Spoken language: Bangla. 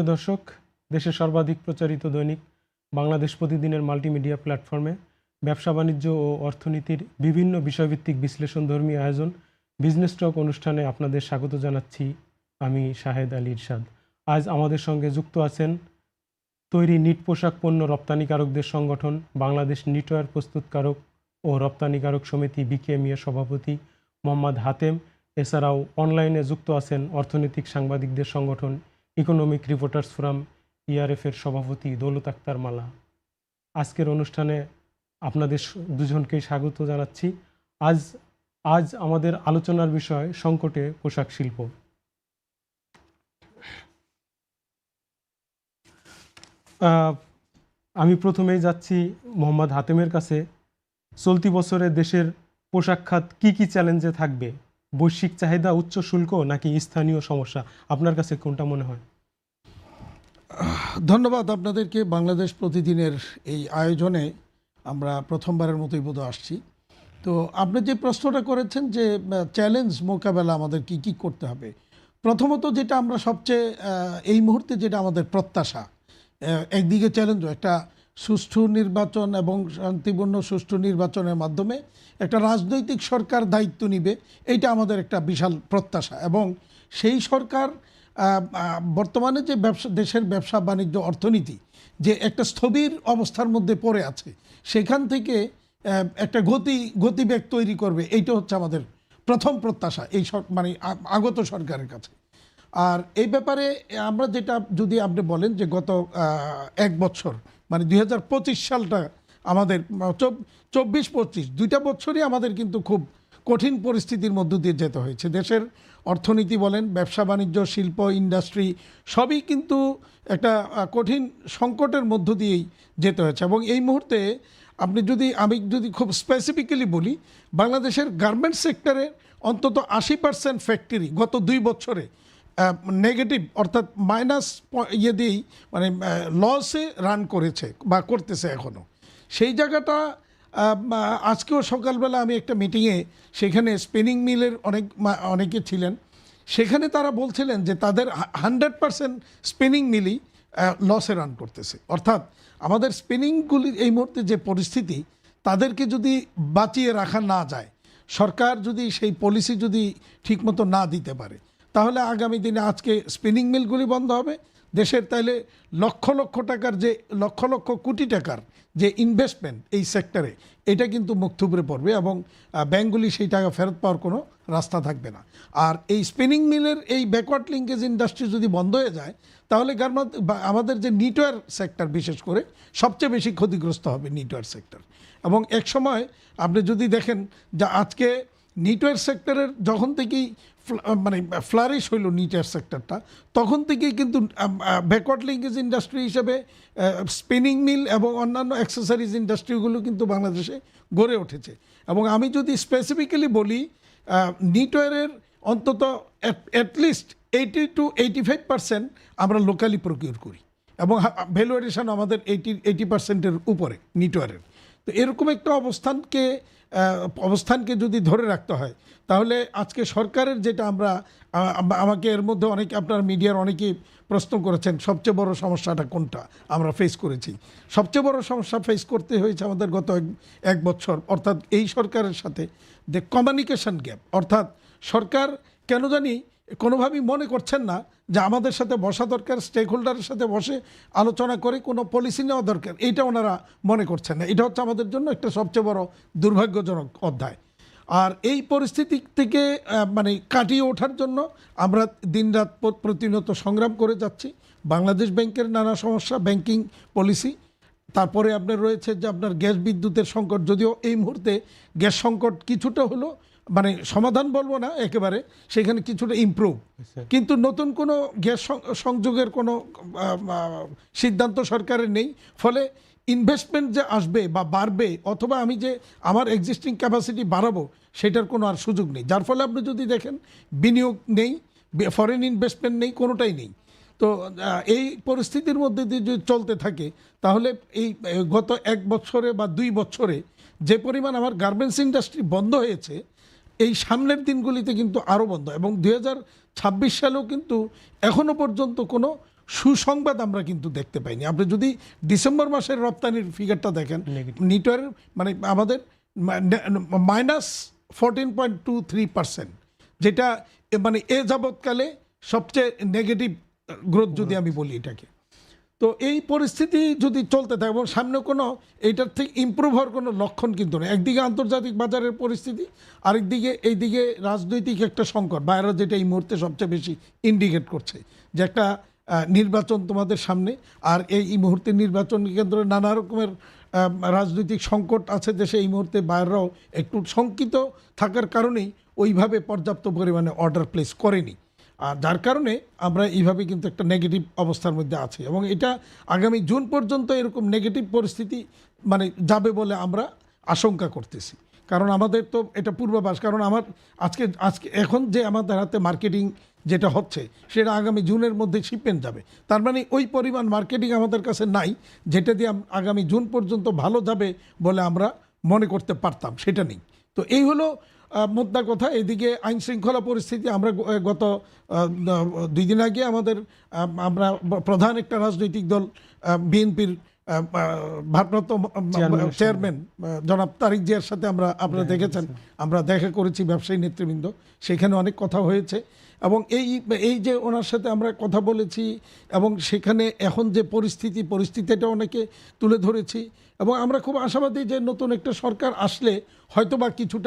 সুপ্রিয় দর্শক, দেশের সর্বাধিক প্রচারিত দৈনিক বাংলাদেশ প্রতিদিনের মাল্টিমিডিয়া প্ল্যাটফর্মে ব্যবসা বাণিজ্য ও অর্থনীতির বিভিন্ন বিষয়ভিত্তিক বিশ্লেষণধর্মী আয়োজন, বিজনেস টক অনুষ্ঠানে আপনাদের স্বাগত জানাচ্ছি আমি শাহেদ আলী ইরশাদ। আজ আমাদের সঙ্গে যুক্ত আছেন তৈরি নিট পোশাক পণ্য রপ্তানিকারকদের সংগঠন, বাংলাদেশ নিটওয়ার প্রস্তুতকারক ও রপ্তানিকারক সমিতি বিকেএমইএ সভাপতি মোহাম্মদ হাতেম। এছাড়াও অনলাইনে যুক্ত আছেন অর্থনৈতিক সাংবাদিকদের সংগঠন ইকোনমিক রিপোর্টার্স ফোরাম ইআরএফ এর সভাপতি দৌলত আক্তার মালা। আজকের অনুষ্ঠানে আপনাদের দুজনকেই স্বাগত জানাচ্ছি। আজ আজ আমাদের আলোচনার বিষয় সংকটে পোশাক শিল্প। আমি প্রথমেই যাচ্ছি মোহাম্মদ হাতেমের কাছে। চলতি বছরে দেশের পোশাক খাত কী কী চ্যালেঞ্জে থাকবে? বৈশ্বিক চাহিদা উচ্চ শুল্ক নাকি স্থানীয় সমস্যা? আপনার কাছে কোনটা মনে হয়? ধন্যবাদ আপনাদেরকে। বাংলাদেশ প্রতিদিনের এই আয়োজনে আমরা প্রথমবারের মতোই বোধ আসছি। তো আপনি যে প্রশ্নটা করেছেন যে চ্যালেঞ্জ মোকাবেলা আমাদের কি কি করতে হবে? প্রথমত যেটা আমরা সবচেয়ে এই মুহূর্তে যেটা আমাদের প্রত্যাশা একদিকে চ্যালেঞ্জ একটা সুষ্ঠু নির্বাচন এবং শান্তিপূর্ণ সুষ্ঠু নির্বাচনের মাধ্যমে একটা রাজনৈতিক সরকার দায়িত্ব নিবে, এইটা আমাদের একটা বিশাল প্রত্যাশা। এবং সেই সরকার বর্তমানে যে ব্যবসা, দেশের ব্যবসা বাণিজ্য অর্থনীতি যে একটা স্থবির অবস্থার মধ্যে পড়ে আছে, সেখান থেকে একটা গতি, গতিবেগ তৈরি করবে, এইটা হচ্ছে আমাদের প্রথম প্রত্যাশা, এই মানে আগত সরকারের কাছে। আর এই ব্যাপারে আমরা যেটা, যদি আপনি বলেন যে গত এক বছর মানে দুই হাজার পঁচিশ সালটা আমাদের চব্বিশ পঁচিশ, দুইটা বছরই আমাদের কিন্তু খুব কঠিন পরিস্থিতির মধ্য দিয়ে যেতে হয়েছে। দেশের অর্থনীতি বলেন, ব্যবসা, বাণিজ্য, শিল্প, ইন্ডাস্ট্রি, সবই কিন্তু একটা কঠিন সংকটের মধ্য দিয়েই যেতে হয়েছে। এবং এই মুহূর্তে আপনি যদি, আমি যদি খুব স্পেসিফিক্যালি বলি, বাংলাদেশের গার্মেন্টস সেক্টরে অন্তত আশি পার্সেন্ট ফ্যাক্টরি গত দুই বছরে নেগেটিভ অর্থাৎ মাইনাস ইয়ে দিয়েই মানে লসে রান করেছে বা করতেছে এখনও সেই জায়গাটা আজকেও সকালবেলা আমি একটা মিটিংয়ে সেখানে স্পিনিং মিলের অনেক অনেকে ছিলেন। সেখানে তারা বলছিলেন যে তাদের হান্ড্রেড পার্সেন্ট স্পিনিং মিলই লসে রান করতেছে। অর্থাৎ আমাদের স্পিনিংগুলির এই মুহূর্তে যে পরিস্থিতি, তাদেরকে যদি বাঁচিয়ে রাখা না যায়, সরকার যদি সেই পলিসি যদি ঠিকমতো না দিতে পারে তাহলে আগামী দিনে আজকে স্পিনিং মিলগুলি বন্ধ হবে। দেশের তাইলে লক্ষ লক্ষ টাকার যে, লক্ষ লক্ষ কোটি টাকার যে ইনভেস্টমেন্ট এই সেক্টরে এটা কিন্তু মুখ থুবড়ে পড়বে এবং ব্যাঙ্কগুলি সেই টাকা ফেরত পাওয়ার কোনো রাস্তা থাকবে না। আর এই স্পিনিং মিলের এই ব্যাকওয়ার্ড লিঙ্কেজ ইন্ডাস্ট্রি যদি বন্ধ হয়ে যায়, তাহলে আমাদের যে নিটওয়ার সেক্টর বিশেষ করে, সবচেয়ে বেশি ক্ষতিগ্রস্ত হবে নিটওয়ার সেক্টর এবং এক সময় আপনি যদি দেখেন যে আজকে নিটওয়ার সেক্টরের যখন থেকেই মানে ফ্লারিশ হইল নিটওয়ার সেক্টরটা তখন থেকেই কিন্তু ব্যাকওয়ার্ড লিঙ্কেজ ইন্ডাস্ট্রি হিসেবে স্পিনিং মিল এবং অন্যান্য অ্যাক্সেসরিজ ইন্ডাস্ট্রিগুলো কিন্তু বাংলাদেশে গড়ে উঠেছে। এবং আমি যদি স্পেসিফিক্যালি বলি নিটওয়ারের অন্তত at least eighty two eighty five percent আমরা লোকালি প্রকিউর করি। এবং ভ্যালুয়েশন আমাদের এইটি এইটি পার্সেন্টের উপরে নিটওয়ারের তো এরকম একটা অবস্থানকে অবস্থানকে যদি ধরে রাখতে হয়, তাহলে আজকে সরকারের যেটা আমরা আমাকে এর মধ্যে অনেকে আপনার মিডিয়ার অনেকেই প্রশ্ন করেছেন, সবচেয়ে বড় সমস্যাটা কোনটা আমরা ফেস করেছি। সবচেয়ে বড় সমস্যা ফেস করতে হয়েছে আমাদের গত এক- বছর, অর্থাৎ এই সরকারের সাথে যে কমিউনিকেশন গ্যাপ অর্থাৎ সরকার কেন জানি কোনোভাবেই মনে করছেন না যে আমাদের সাথে বসা দরকার স্টেক হোল্ডারের সাথে বসে আলোচনা করে কোনো পলিসি নেওয়া দরকার। এইটা ওনারা মনে করছেন না। এটা হচ্ছে আমাদের জন্য একটা সবচেয়ে বড় দুর্ভাগ্যজনক অধ্যায়। আর এই পরিস্থিতি থেকে মানে কাটিয়ে ওঠার জন্য আমরা দিনরাত প্রতিনিয়ত সংগ্রাম করে যাচ্ছি। বাংলাদেশ ব্যাংকের নানা সমস্যা, ব্যাংকিং পলিসি। তারপরে আপনার রয়েছে যে আপনার গ্যাস বিদ্যুতের সংকট। যদিও এই মুহূর্তে গ্যাস সংকট কিছুটা হলো মানে সমাধান বলব না একেবারে সেখানে কিছুটা ইমপ্রুভ কিন্তু নতুন কোনো গ্যাস সংযোগের কোনো সিদ্ধান্ত সরকারের নেই। ফলে ইনভেস্টমেন্ট যে আসবে বা বাড়বে অথবা আমি যে আমার এক্সিস্টিং ক্যাপাসিটি বাড়াবো সেটার কোনো আর সুযোগ নেই। যার ফলে আপনি যদি দেখেন বিনিয়োগ নেই ফরেন ইনভেস্টমেন্ট নেই কোনোটাই নেই। তো এই পরিস্থিতির মধ্যে দিয়ে যদি চলতে থাকে তাহলে এই গত এক বছরে বা দুই বছরে যে পরিমাণ আমার গার্মেন্টস ইন্ডাস্ট্রি বন্ধ হয়েছে এই সামনের দিনগুলিতে কিন্তু আরও বন্ধ। এবং দুই ছাব্বিশ সালেও কিন্তু এখনও পর্যন্ত কোনো সুসংবাদ আমরা কিন্তু দেখতে পাইনি। আপনি যদি ডিসেম্বর মাসের রপ্তানির ফিগারটা দেখেন. নিটের মানে আমাদের minus fourteen point two three percent যেটা মানে এ যাবৎকালে সবচেয়ে নেগেটিভ গ্রোথ যদি আমি বলি এটাকে। তো এই পরিস্থিতি যদি চলতে থাকে, এবং সামনে কোনো এইটার থেকে ইম্প্রুভ হওয়ার কোনো লক্ষণ কিন্তু নেই। একদিকে আন্তর্জাতিক বাজারের পরিস্থিতি, আরেকদিকে এইদিকে রাজনৈতিক একটা সংকট। বাইরে যেটা এই মুহূর্তে সবচেয়ে বেশি ইন্ডিকেট করছে, যে একটা নির্বাচন তোমাদের সামনে, আর এই মুহূর্তে নির্বাচন কেন্দ্রে নানা রকমের রাজনৈতিক সংকট আছে দেশে। এই মুহূর্তে বাইরেও একটু শঙ্কিত থাকার কারণেই ওইভাবে পর্যাপ্ত পরিমাণে অর্ডার প্লেস করেনি। আর যার কারণে আমরা এইভাবে কিন্তু একটা নেগেটিভ অবস্থার মধ্যে আছি এবং এটা আগামী জুন পর্যন্ত এরকম নেগেটিভ পরিস্থিতি মানে যাবে বলে আমরা আশঙ্কা করতেছি। কারণ আমাদের তো এটা পূর্বাভাস, কারণ আমার আজকে আজকে, এখন যে আমাদের হাতে মার্কেটিং যেটা হচ্ছে, সেটা আগামী জুনের মধ্যে শিপমেন্ট যাবে। তার মানে ওই পরিমাণ মার্কেটিং আমাদের কাছে নাই, যেটা দিয়ে আগামী জুন পর্যন্ত ভালো যাবে বলে আমরা মনে করতে পারতাম, সেটা নেই। তো এই হলো মোদ্দা কথা এদিকে আইন শৃঙ্খলা পরিস্থিতি আমরা গত দুই দিন আগে আমাদের আমরা প্রধান একটা রাজনৈতিক দল বিএনপির ভারপ্রাপ্ত চেয়ারম্যান জনাব তারিক জিয়ার সাথে আমরা আপনারা দেখেছেন। আমরা দেখা করেছি ব্যবসায়ী নেতৃবৃন্দ সেখানে অনেক কথা হয়েছে। এবং এই এই যে ওনার সাথে আমরা কথা বলেছি এবং সেখানে এখন যে পরিস্থিতি পরিস্থিতিটা অনেকে তুলে ধরেছি এবং আমরা খুব আশাবাদী যে নতুন একটা সরকার আসলে হয়তো বা কিছুটা